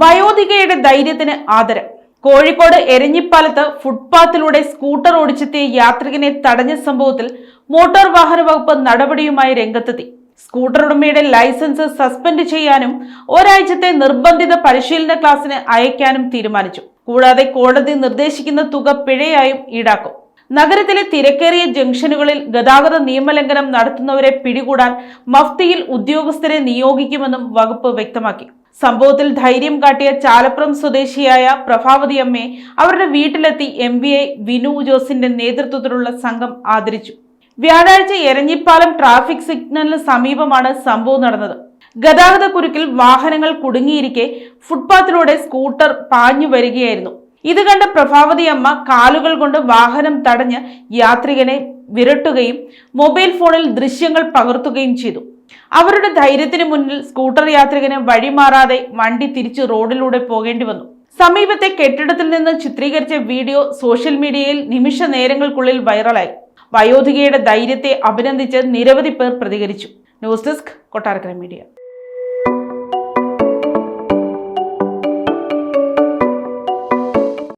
വയോധികയുടെ ധൈര്യത്തിന് ആദരം. കോഴിക്കോട് എരഞ്ഞിപ്പാലത്ത് ഫുട്പാത്തിലൂടെ സ്കൂട്ടർ ഓടിച്ചെത്തിയ യാത്രികനെ തടഞ്ഞ സംഭവത്തിൽ മോട്ടോർ വാഹന വകുപ്പ് നടപടിയുമായി രംഗത്തെത്തി. സ്കൂട്ടർ ഉടമയുടെ ലൈസൻസ് സസ്പെൻഡ് ചെയ്യാനും ഒരാഴ്ചത്തെ നിർബന്ധിത പരിശീലന ക്ലാസ്സിന് അയക്കാനും തീരുമാനിച്ചു. കൂടാതെ കോടതി നിർദ്ദേശിക്കുന്ന തുക പിഴയായും ഈടാക്കും. നഗരത്തിലെ തിരക്കേറിയ ജംഗ്ഷനുകളിൽ ഗതാഗത നിയമലംഘനം നടത്തുന്നവരെ പിടികൂടാൻ മഫ്തിയിൽ ഉദ്യോഗസ്ഥരെ നിയോഗിക്കുമെന്നും വകുപ്പ് വ്യക്തമാക്കി. സംഭവത്തിൽ ധൈര്യം കാട്ടിയ ചാലപ്പുറം സ്വദേശിയായ പ്രഭാവതി അമ്മയെ അവരുടെ വീട്ടിലെത്തി എം വി ഐ വിനു ജോസിന്റെ നേതൃത്വത്തിലുള്ള സംഘം ആദരിച്ചു. വ്യാഴാഴ്ച എരഞ്ഞിപ്പാലം ട്രാഫിക് സിഗ്നലിന് സമീപമാണ് സംഭവം നടന്നത്. ഗതാഗത കുരുക്കിൽ വാഹനങ്ങൾ കുടുങ്ങിയിരിക്കെ ഫുട്പാത്തിലൂടെ സ്കൂട്ടർ പാഞ്ഞു വരികയായിരുന്നു. ഇത് കണ്ട പ്രഭാവതി അമ്മ കാലുകൾ കൊണ്ട് വാഹനം തടഞ്ഞ് യാത്രികനെ വിരട്ടുകയും മൊബൈൽ ഫോണിൽ ദൃശ്യങ്ങൾ പകർത്തുകയും ചെയ്തു. അവരുടെ ധൈര്യത്തിന് മുന്നിൽ സ്കൂട്ടർ യാത്രികന് വഴിമാറാതെ വണ്ടി തിരിച്ച് റോഡിലൂടെ പോകേണ്ടി വന്നു. സമീപത്തെ കെട്ടിടത്തിൽ നിന്ന് ചിത്രീകരിച്ച വീഡിയോ സോഷ്യൽ മീഡിയയിൽ നിമിഷ നേരങ്ങൾക്കുള്ളിൽ വൈറലായി. വയോധികയുടെ ധൈര്യത്തെ അഭിനന്ദിച്ച് നിരവധി പേർ പ്രതികരിച്ചു. News desk Kottarakkara media.